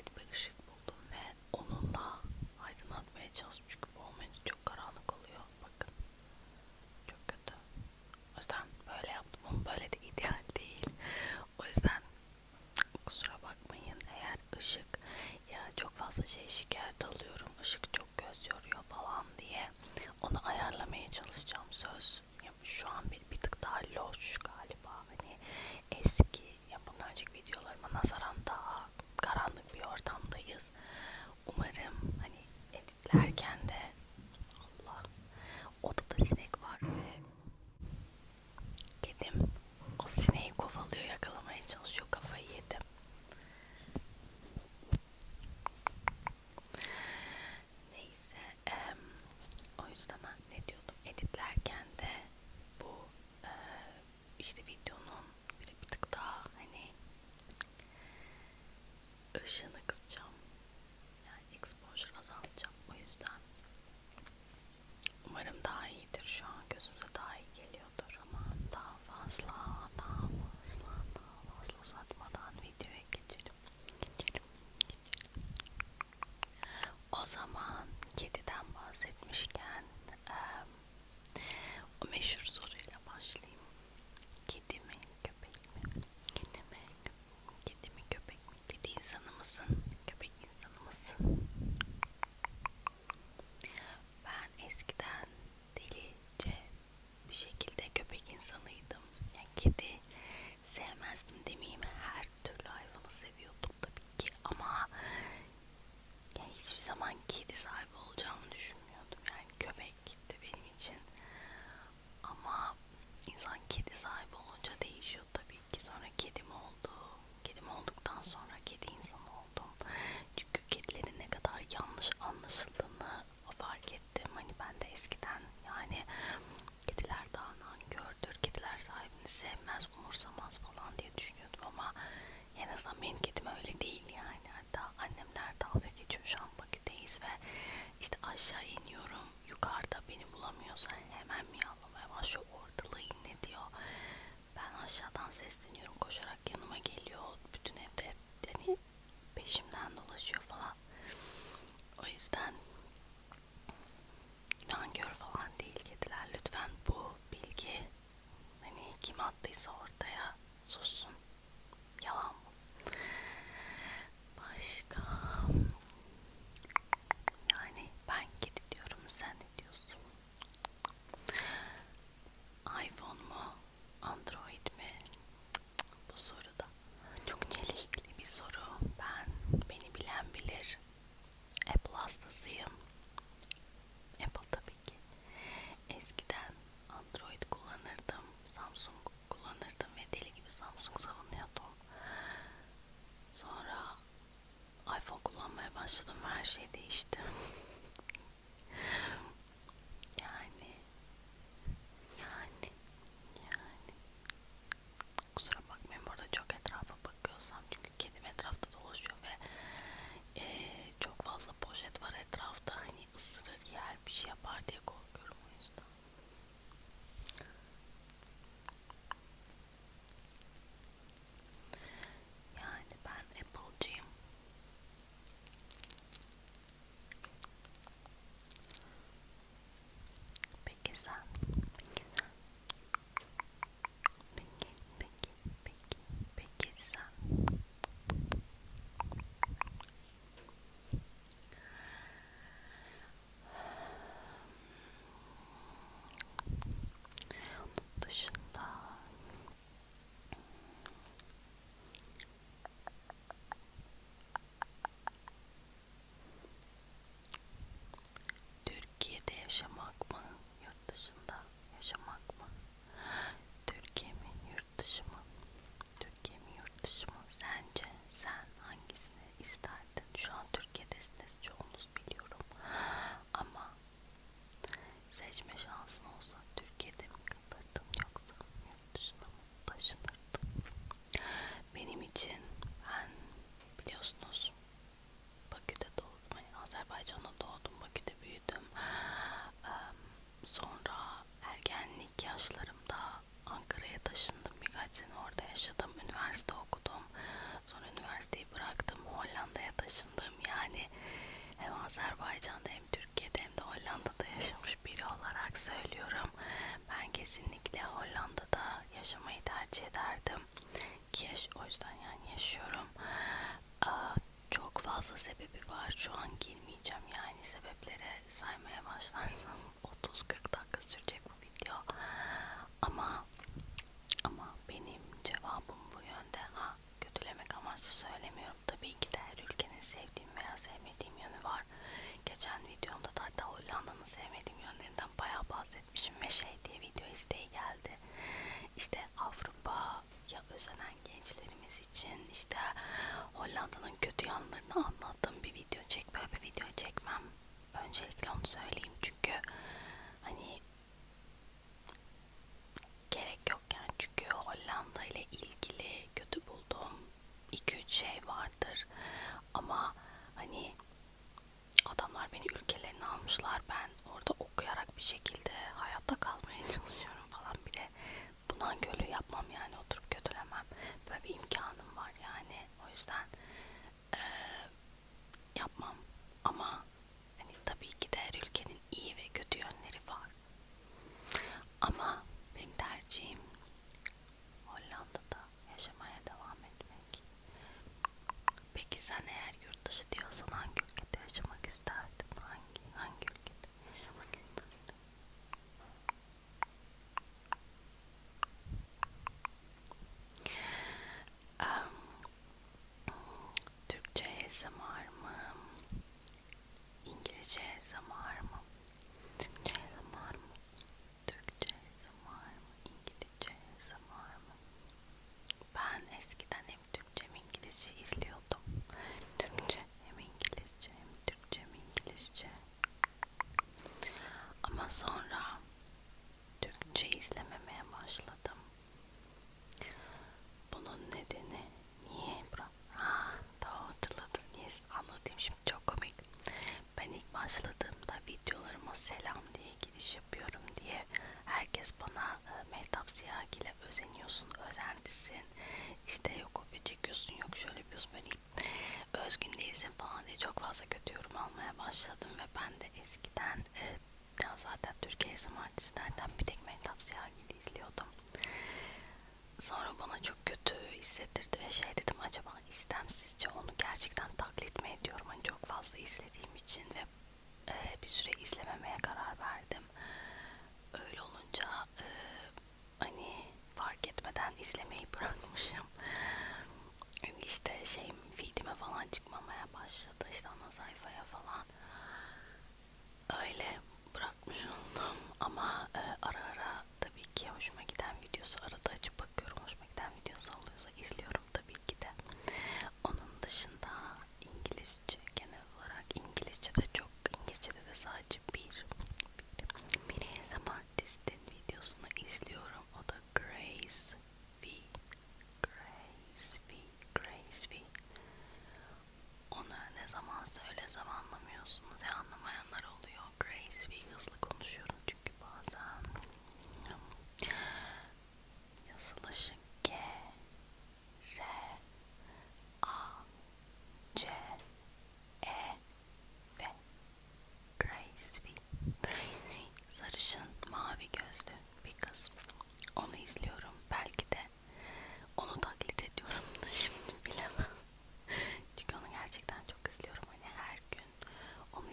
nihayet bir ışık buldum ve onunla aydınlatmaya çalıştım. beklerken zaman kedi sahibi olacağımı düşünmüyorum. bir şey yapar diye korktum. Azerbaycan'da doğdum, Bakü'de büyüdüm. Sonra ergenlik yaşlarımda Ankara'ya taşındım. Birkaç sene orada yaşadım. Üniversite okudum. Sonra üniversiteyi bıraktım. Hollanda'ya taşındım. Yani hem Azerbaycan'da hem Türkiye'de hem de Hollanda'da yaşamış biri olarak söylüyorum. Ben kesinlikle Hollanda'da yaşamayı tercih ederdim. Ki o yüzden yani yaşıyorum. Çok fazla sebebi var. Şu an gelmiyor girmeyeceğim yani sebeplere saymaya başlarsam 30-40 dakika sürecek bu video. Ama ama benim cevabım bu yönde. Ha kötülemek amaçlı söylemiyorum. Tabii ki de her ülkenin sevdiğim veya sevmediğim yönü var. Geçen videomda da hatta Hollanda'nın sevmediğim yönlerinden bayağı bahsetmişim ve şey diye video isteği geldi. İşte Avrupa'ya özenen gençlerimiz için işte Hollanda'nın kötü yanlarını anlattığım bir video çek. Böyle bir video çekmem. Öncelikle onu söyleyeyim çünkü hani gerek yok yani çünkü Hollanda ile ilgili kötü bulduğum 2-3 şey vardır ama hani adamlar beni ülkelerine almışlar. Ben orada okuyarak bir şekilde hayatta kalmaya çalışıyorum falan. Bile bundan gölü yapmam yani. Oturup kötülemem. Böyle bir imkanım var yani. O yüzden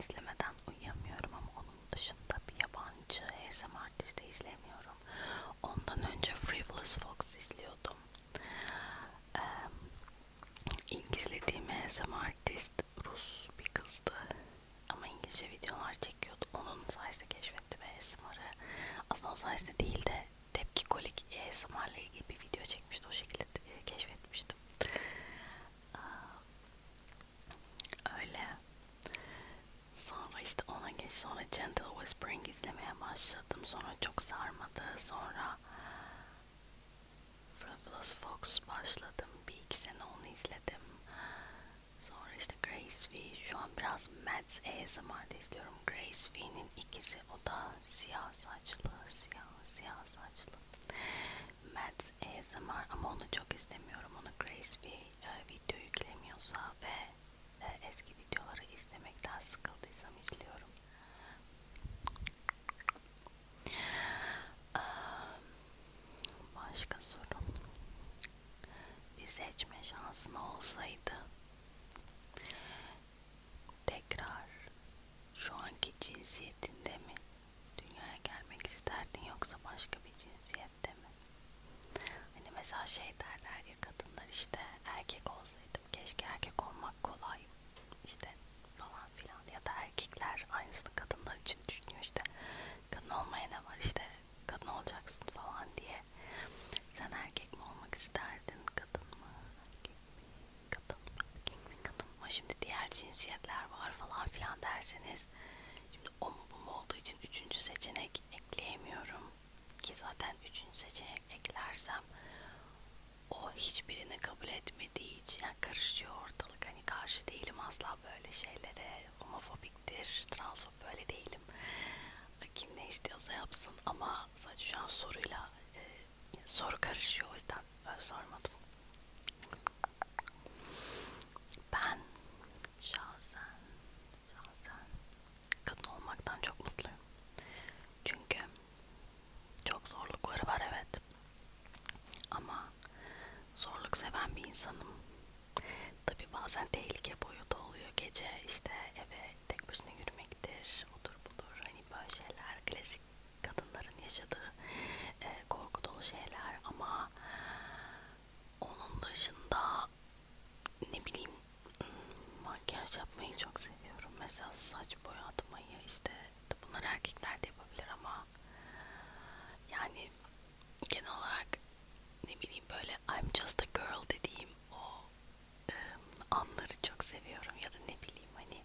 onu uyuyamıyorum ama onun dışında bir yabancı ASMR artisti izlemiyorum. Ondan önce Frivolous Fox izliyordum. Ee, ilk izlediğim ASMR artist Rus bir kızdı. Ama İngilizce videolar çekiyordu. Onun sayesinde keşfettim ASMR'ı. Aslında o sayesinde değil de tepki kolik ASMR ile ilgili bir video çekmişti. O şekilde keşfetmiştim. Aa, Öyle. Sonra işte ona geç sonra Gentle Whispering izlemeye başladım. Sonra çok sarmadı. Sonra Frivolous Fox başladım. Bir iki sene onu izledim. Sonra işte Grace V. Şu an biraz Mads ASMR'da izliyorum. Grace V'nin ikisi. O da siyah saçlı. Siyah, siyah saçlı. Mads ASMR ama onu çok istemiyorum. Onu Grace V e, video yüklemiyorsa ve eski videoları izlemekten sıkıldıysam izliyorum. Aa, Başka soru. Bir seçme şansın olsaydı tekrar şu anki cinsiyetinde mi dünyaya gelmek isterdin yoksa başka bir cinsiyette mi? Hani mesela şey derler ya kadınlar işte erkek olsaydım keşke erkek olmak kolay işte falan filan ya da erkekler aynısını kadınlar için düşünüyor işte kadın olmaya ne var işte kadın olacaksın falan diye sen erkek mi olmak isterdin kadın mı erkek mi kadın mı erkek mi kadın mı şimdi diğer cinsiyetler var falan filan derseniz şimdi o mu bu mu olduğu için üçüncü seçenek ekleyemiyorum. Ki zaten üçüncü seçenek eklersem o hiçbirini kabul etmediği için yani karışıyor ortalık. Hani karşı değilim asla böyle şeylere homofobiktir transfob böyle değilim. Kim ne istiyorsa yapsın ama sadece şu an soruyla e, soru karışıyor o yüzden öyle sormadım ben şahsen şahsen kadın olmaktan çok mutluyum çünkü çok zorlukları var evet ama zorluk insanım. Tabi bazen tehlike boyutu oluyor. Gece işte eve tek başına yürümektir, odur budur. Hani böyle şeyler klasik kadınların yaşadığı e, korku dolu şeyler ama onun dışında ne bileyim makyaj yapmayı çok seviyorum. Mesela saç boyatmayı işte bunlar erkekler de yapabilir ama yani genel olarak ne bileyim böyle I'm just a girl e, anları çok seviyorum ya da ne bileyim hani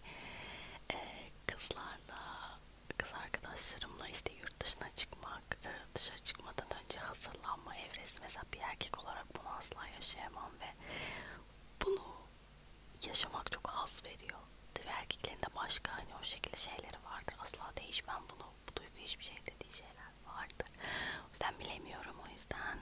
e, kızlarla kız arkadaşlarımla işte yurt dışına çıkmak e, dışarı çıkmadan önce hazırlanma evresi. Mesela bir erkek olarak bunu asla yaşayamam ve bunu yaşamak çok haz veriyor. Ve erkeklerin de başka hani o şekilde şeyleri vardır. Asla değişmem bunu bu duygu hiçbir şey dediği şeyler vardır. O yüzden bilemiyorum o yüzden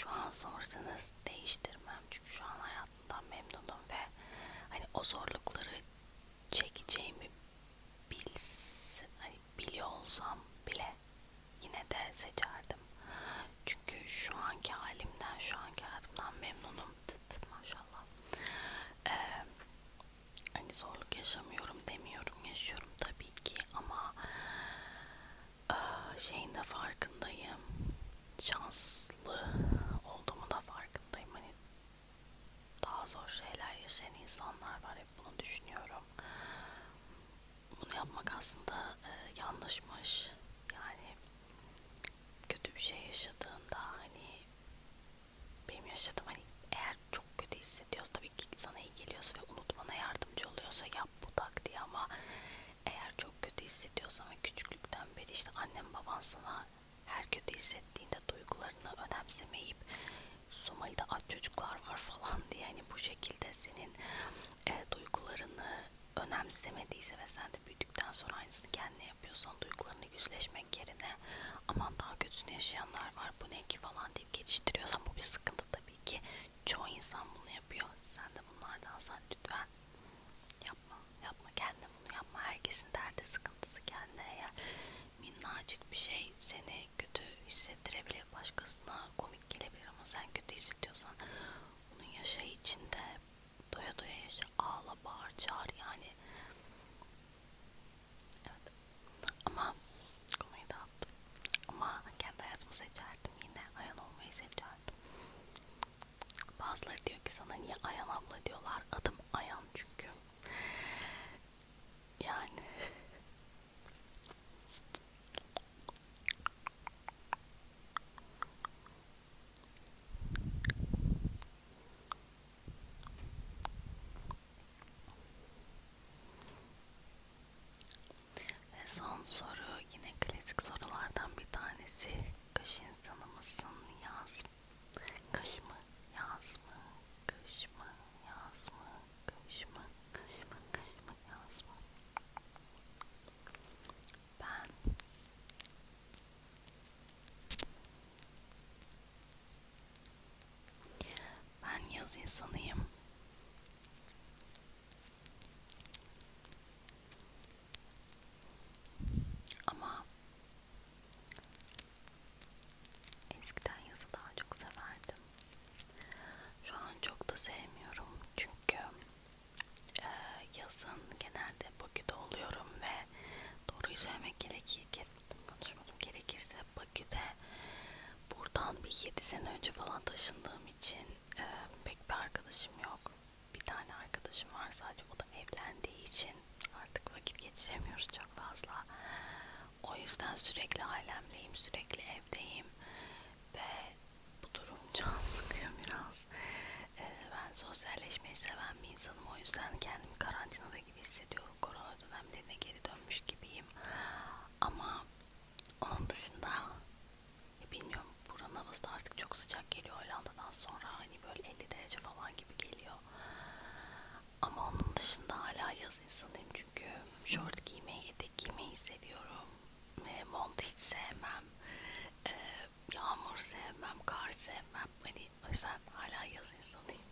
Şu an sorsanız değiştirmem çünkü şu an hayatımdan memnunum ve hani o zorlukları çekeceğimi bils, hani biliyor olsam bile yine de seçerdim. Çünkü şu anki halimden, şu anki hayatımdan memnunum. Maşallah. Ee, hani zorluk yaşamıyorum demiyorum. Yaşıyorum tabii ki ama ee, şeyin de farkındayım. Şanslı olduğumu da farkındayım. Hani daha zor şeyler yaşayan insanlar var. Hep bunu düşünüyorum. Bunu yapmak aslında e, yanlışmış. Yani kötü bir şey yaşadığında hani benim yaşadığım hani eğer çok kötü hissediyorsa tabii ki sana iyi geliyorsa ve unutmana yardımcı oluyorsa yap bu taktiği ama eğer çok kötü hissediyorsan ve küçüklükten beri işte annem baban sana her kötü hissettiğinde duygularını önemsemeyip soma İsrail'de aç çocuklar var falan diye hani bu şekilde senin e, duygularını önemsemediyse ve sen de büyüdükten sonra aynısını kendine yapıyorsan duygularını yüzleşmek yerine aman daha kötüsünü yaşayanlar var bu ne ki? falan deyip geçiştiriyorsan bu bir sıkıntı tabii ki. Çoğu insan bunu yapıyor. Sen de bunlardansan lütfen yapma yapma kendine bunu yapma. Herkesin derdi sıkıntısı kendine. Eğer minnacık bir şey seni kötü hissettirebilir başkasına komik sen kötü hissediyorsan bunun yaşa içinde doya doya yaşa ağla bağır çağır. Yani insanıyım. Ama eskiden yazı daha çok severdim. Şu an çok da sevmiyorum çünkü e, yazın genelde Bakü'de oluyorum ve doğruyu söylemek gerekir, konuşmadım gerekirse Bakü'de buradan bir 7 sene önce falan taşındığım için e, pek bir arkadaşım yok. Bir tane arkadaşım var sadece o da evlendiği için artık vakit geçiremiyoruz çok fazla. O yüzden sürekli ailemleyim, sürekli evdeyim ve bu durum can sıkıyor biraz. Ee, ben sosyalleşmeyi seven bir insanım. O yüzden kendimi karantinada gibi hissediyorum. Korona dönemlerine geri dönmüş gibiyim. çok sıcak geliyor Hollanda'dan sonra hani böyle 50 derece falan gibi geliyor. Ama onun dışında hala yaz insanıyım çünkü şort giymeyi, etek giymeyi seviyorum. E, mont hiç sevmem. E, yağmur sevmem, kar sevmem. Hani o yüzden hala yaz insanıyım.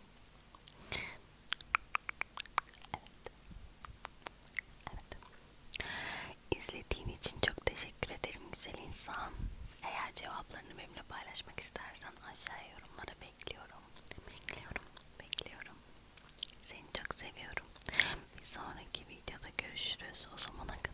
Evet. Evet. İzlediğin için çok teşekkür ederim güzel insan cevaplarını benimle paylaşmak istersen aşağıya yorumlara bekliyorum. Bekliyorum, bekliyorum. Seni çok seviyorum. Bir sonraki videoda görüşürüz. O zamana kadar